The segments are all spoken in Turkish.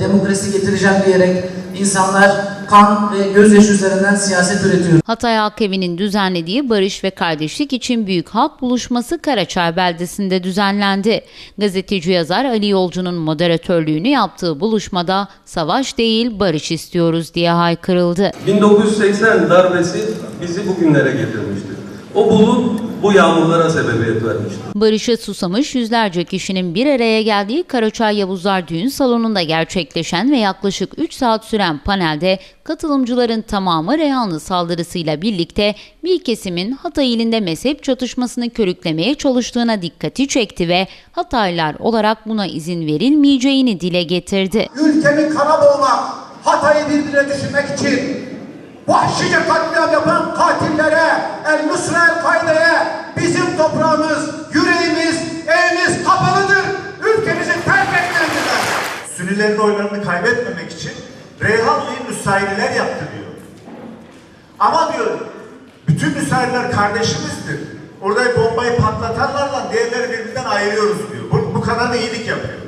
Demokrasi getireceğim diyerek insanlar kan ve gözyaşı üzerinden siyaset üretiyor. Hatay Halk Evi'nin düzenlediği Barış ve Kardeşlik için Büyük Halk Buluşması Karaçay beldesinde düzenlendi. Gazeteci yazar Ali Yolcu'nun moderatörlüğünü yaptığı buluşmada savaş değil barış istiyoruz diye haykırıldı. 1980 darbesi bizi bugünlere getirmiştir. O bulut bu yağmurlara sebebiyet vermiştir. Barış'a susamış yüzlerce kişinin bir araya geldiği Karaçay Yavuzlar Düğün Salonu'nda gerçekleşen ve yaklaşık 3 saat süren panelde katılımcıların tamamı Reyhanlı saldırısıyla birlikte bir kesimin Hatay ilinde mezhep çatışmasını körüklemeye çalıştığına dikkati çekti ve Hataylılar olarak buna izin verilmeyeceğini dile getirdi. ülkemi kana boğmak, Hatay'ı birbirine düşürmek için vahşice katliam yapan katillere, El Nusra El Kaide'ye bizim toprağımız, yüreğimiz, elimiz kapalıdır. Ülkemizi terk etmelidirler. Sünnilerin oylarını kaybetmemek için Reyhanlı'yı müsaireler yaptı diyor. Ama diyor, bütün müsaireler kardeşimizdir. Orada bombayı patlatarlarla diğerleri birbirinden ayırıyoruz diyor. Bu, bu kadar da iyilik yapıyor.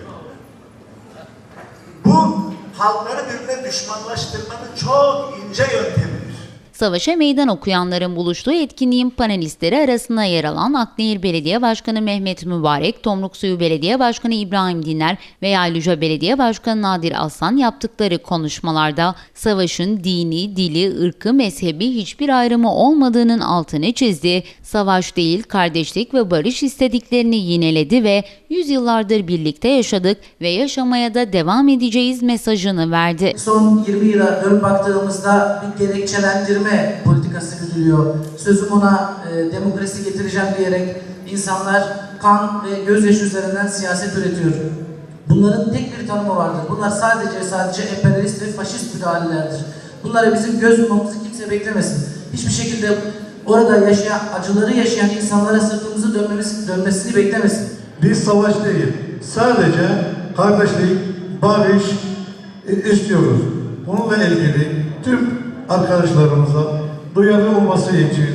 Halkları birbirine düşmanlaştırmanın çok ince yöntemidir. Savaşa meydan okuyanların buluştuğu etkinliğin panelistleri arasında yer alan Aknehir Belediye Başkanı Mehmet Mübarek, Tomruksuyu Belediye Başkanı İbrahim Dinler ve Yaylıca Belediye Başkanı Nadir Aslan yaptıkları konuşmalarda savaşın dini, dili, ırkı, mezhebi hiçbir ayrımı olmadığının altını çizdi, savaş değil kardeşlik ve barış istediklerini yineledi ve yüzyıllardır birlikte yaşadık ve yaşamaya da devam edeceğiz mesajını verdi. Son 20 yıla dönüp baktığımızda bir gerekçelendirme politikası güdülüyor. Sözüm ona e, demokrasi getireceğim diyerek insanlar kan ve gözyaşı üzerinden siyaset üretiyor. Bunların tek bir tanımı vardır. Bunlar sadece sadece emperyalist ve faşist müdahalelerdir. Bunlara bizim göz yummamızı kimse beklemesin. Hiçbir şekilde orada yaşayan, acıları yaşayan insanlara sırtımızı dönmemiz, dönmesini beklemesin. Biz savaş değil, sadece kardeşlik, barış e, istiyoruz. Bununla ilgili tüm arkadaşlarımıza duyarlı olması için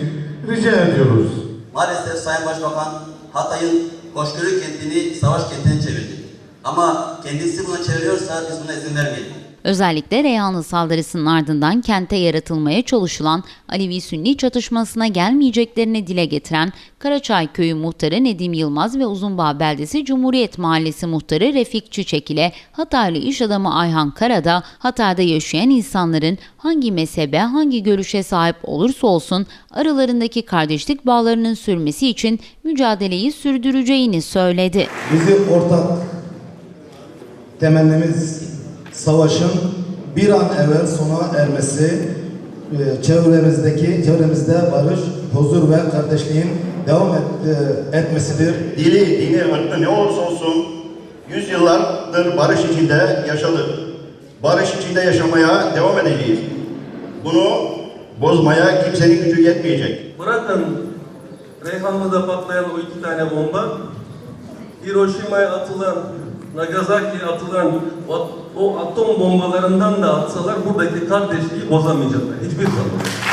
rica ediyoruz. Maalesef Sayın Başbakan Hatay'ın hoşgörü kentini savaş kentine çevirdi. Ama kendisi buna çeviriyorsa biz buna izin vermeyelim. Özellikle Reyhanlı saldırısının ardından kente yaratılmaya çalışılan Alevi-Sünni çatışmasına gelmeyeceklerini dile getiren Karaçay Köyü muhtarı Nedim Yılmaz ve Uzunbağ Beldesi Cumhuriyet Mahallesi muhtarı Refik Çiçek ile Hataylı iş adamı Ayhan Karada, Hatay'da yaşayan insanların hangi mezhebe, hangi görüşe sahip olursa olsun aralarındaki kardeşlik bağlarının sürmesi için mücadeleyi sürdüreceğini söyledi. Bizim ortak temennimiz savaşın bir an evvel sona ermesi, e, çevremizdeki çevremizde barış, huzur ve kardeşliğin devam et- e, etmesidir. dili, dini, ırkı ne olursa olsun yüzyıllardır barış içinde yaşadık. Barış içinde yaşamaya devam edeceğiz. Bunu bozmaya kimsenin gücü yetmeyecek. Bırakın Reyhanlı'da patlayan o iki tane bomba, Hiroşima'ya atılan, Nagasaki'ye atılan o, o atom bombalarından da atsalar buradaki kardeşliği bozamayacaklar. Hiçbir zaman.